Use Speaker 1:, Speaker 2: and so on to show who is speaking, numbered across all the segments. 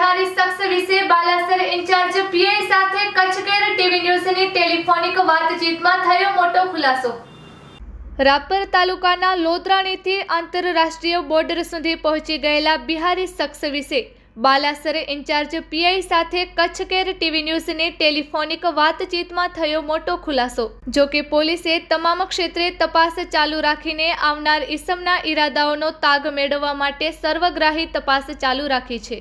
Speaker 1: બિહારી શખ્સ વિશે Balasar in charge PI સાથે કચ્છ કેર ટીવી ન્યૂઝની ટેલિફોનિક વાતચીતમાં થયો મોટો ખુલાસો. રાપર તાલુકાના લોદરાણીથી આંતરરાષ્ટ્રીય બોર્ડર સુધી પહોંચી ગયેલા બિહારી શખ્સ વિશે બાલાસર ઇન્ચાર્જ પીઆઈ સાથે કચ્છકેર ટીવી ન્યૂઝની ટેલિફોનિક વાતચીતમાં થયો મોટો ખુલાસો. જો કે પોલીસે તમામ ક્ષેત્રે તપાસ ચાલુ રાખીને આવનાર ઇસમના ઈરાદાઓનો તાગ મેળવવા માટે સર્વગ્રાહી તપાસ ચાલુ રાખી છે.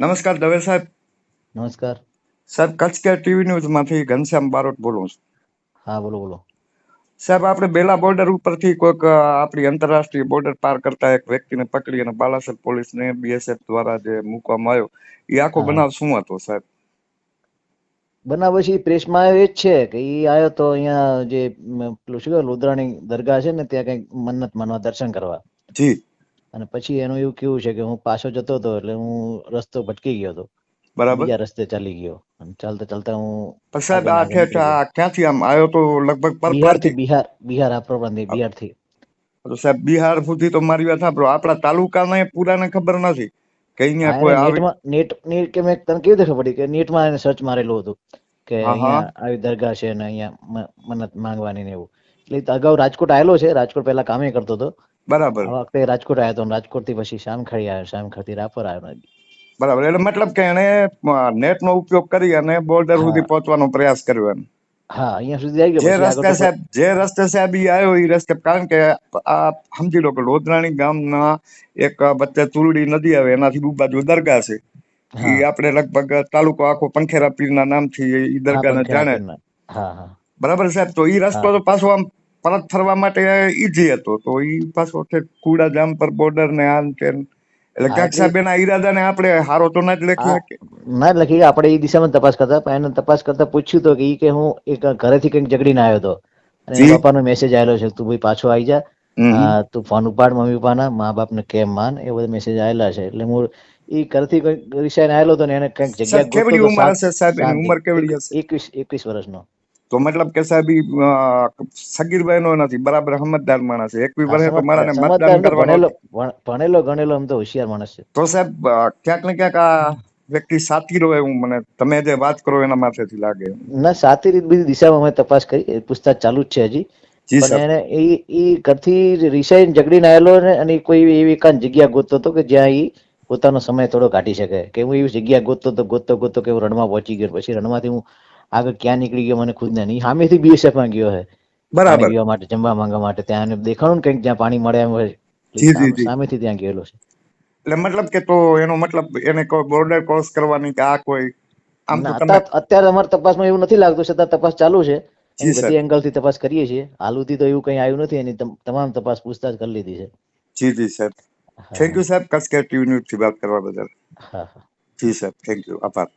Speaker 2: નમસ્કાર દવે સાહેબ.
Speaker 3: નમસ્કાર.
Speaker 2: સાહેબ કચ્છ કે ટીવી ન્યૂઝમાંથી ઘનશ્યામ બારોટ બોલું છું.
Speaker 3: હા બોલો બોલો.
Speaker 2: સાહેબ આપણે બેલા બોર્ડર ઉપરથી કોઈક આપણી આંતરરાષ્ટ્રીય બોર્ડર પાર કરતા એક વ્યક્તિને પકડી અને બાલાસર પોલીસને બીએસએફ દ્વારા જે મૂકવામાં આવ્યો એ આખો બનાવ શું હતો સાહેબ?
Speaker 3: બનાવ પછી પ્રેસમાં આવ્યો એ જ છે કે એ આવ્યો તો અહીંયા જે પેલું શું લુધરાણી દરગાહ છે ને ત્યાં કંઈક મન્નત માનવા દર્શન કરવા.
Speaker 2: જી.
Speaker 3: અને પછી એનું એવું કેવું છે કે હું પાછો જતો હતો એટલે હું રસ્તો ભટકી ગયો હતો.
Speaker 2: બરાબર.
Speaker 3: બીજા રસ્તે ચાલી ગયો. અને ચાલતા ચાલતા હું
Speaker 2: પણ સાહેબ આ ક્યાંથી આમ આવ્યો તો લગભગ પરપારથી
Speaker 3: બિહાર બિહાર આ પ્રોગ્રામથી બિહારથી.
Speaker 2: તો સાહેબ બિહાર સુધી તો મારી વાત સાંભળો. આપણા તાલુકાને પૂરાને ખબર નથી કે અહીંયા કોઈ આવે
Speaker 3: નેટ નેટ કે મેં તને કેવી રીતે ખબર પડી કે નેટમાં એને સર્ચ મારેલું હતું કે. અહીંયા આવી દરગાહ છે ને અહીંયા મન્નત માંગવાની ને એવું. એટલે અગાઉ રાજકોટ આવેલો છે. રાજકોટ પહેલા કામે કરતો હતો.
Speaker 2: બરાબર.
Speaker 3: આ વખતે રાજકોટ આવ્યો હતો રાજકોટથી પછી શામખડી આવ્યો શામખડી રાપર આવ્યો
Speaker 2: બરાબર એટલે મતલબ કે એને નેટ નો ઉપયોગ કરી અને બોર્ડર સુધી પહોંચવાનો પ્રયાસ કર્યો એમ.
Speaker 3: હા અહીંયા સુધી આવી ગયો
Speaker 2: જે રસ્તે સાહેબ જે રસ્તે સાહેબ ઈ આવ્યો ઈ રસ્તે કારણ કે આ સમજી લો કે લોધરાણી ગામના એક વચ્ચે ચુરડી નદી આવે એનાથી બહુ બાજુ દરગાહ છે.
Speaker 3: એ
Speaker 2: ઈ આપણે લગભગ તાલુકો આખો પંખેરા પીરના નામથી ઈ
Speaker 3: દરગાહ
Speaker 2: દરગાહને જાણે.
Speaker 3: હા હા.
Speaker 2: બરાબર સાહેબ તો ઈ રસ્તો તો પાછો આમ પરત ફરવા માટે ઈઝી હતો. તો ઈ પાછો છે કુડા જામ પર બોર્ડર ને આમ છે એટલે સાહેબ એના ઈરાદાને આપણે હારો તો ના જ લખી
Speaker 3: ના જ લખી આપણે એ દિશામાં તપાસ કરતા પણ એને તપાસ કરતા પૂછ્યું તો કે ઈ કે હું એક ઘરેથી કંઈક ઝઘડીને આવ્યો હતો. અને પપ્પાનો મેસેજ આવેલો છે તું ભાઈ પાછો આવી જા. તું ફોન ઉપાડ મમ્મી પપ્પાના મા બાપને કેમ માન? એ બધા મેસેજ આવેલા છે. એટલે હું ઈ ઘરથી કંઈક રિસાઈને આવેલો હતો ને એને કંઈક જગ્યા
Speaker 2: કેવડી ઉંમર હશે સાહેબ? ઉંમર કેવડી હશે?
Speaker 3: એકવીસ એકવીસ વર્ષનો.
Speaker 2: તો મતલબ કે સાહેબ સગીર સગીરભાઈ નો નથી બરાબર સમજદાર માણસ છે. એકવી વર્ષે તો
Speaker 3: મારા
Speaker 2: મતદાન કરવાનો
Speaker 3: ભણેલો ગણેલો એમ તો હોશિયાર માણસ છે.
Speaker 2: તો સાહેબ ક્યાંક ને ક્યાંક આ વ્યક્તિ સાતીરો એવું મને તમે જે વાત કરો એના માથેથી લાગે
Speaker 3: ના સાચી રીત બીજી દિશામાં અમે તપાસ કરી એ પૂછતાછ ચાલુ જ છે હજી. પણ એને એ ઈ ઘરથી રિસાઈન જગડીને આવેલો ને અને કોઈ એવી એકાંત જગ્યા ગોતતો હતો કે જ્યાં એ પોતાનો સમય થોડો કાઢી શકે. કે હું એવી જગ્યા ગોતતો તો ગોતતો ગોતતો કે હું રણમાં પહોંચી ગયો પછી રણમાંથી હું આગળ ક્યાં નીકળી ગયો મને ખુદ ને નહીં. સામેથી બીએસએફમાં ગયો છે.
Speaker 2: બરાબર.
Speaker 3: ગયો માટે જમવા માંગવા માટે ત્યાં દેખાણું કંઈક જ્યાં પાણી મળે એમ હોય. સામેથી ત્યાં ગયેલો છે.
Speaker 2: એટલે મતલબ કે તો એનો મતલબ એને કોઈ બોર્ડર ક્રોસ કરવાની કે આ કોઈ આમ તો તમે
Speaker 3: અત્યારે અમારી તપાસમાં એવું નથી લાગતું છતાં તપાસ ચાલુ છે. બધી એંગલથી તપાસ કરીએ છીએ. હાલથી તો એવું કઈ આવ્યું નથી એની તમામ તપાસ પૂછતાછ કરી લીધી છે.
Speaker 2: જી જી સાહેબ. થેન્ક યુ સાહેબ. કચ્છ કે ટીવી ન્યૂઝથી વાત કરવા બદલ.
Speaker 3: હા હા.
Speaker 2: જી સાહેબ. થેન્ક યુ આભાર.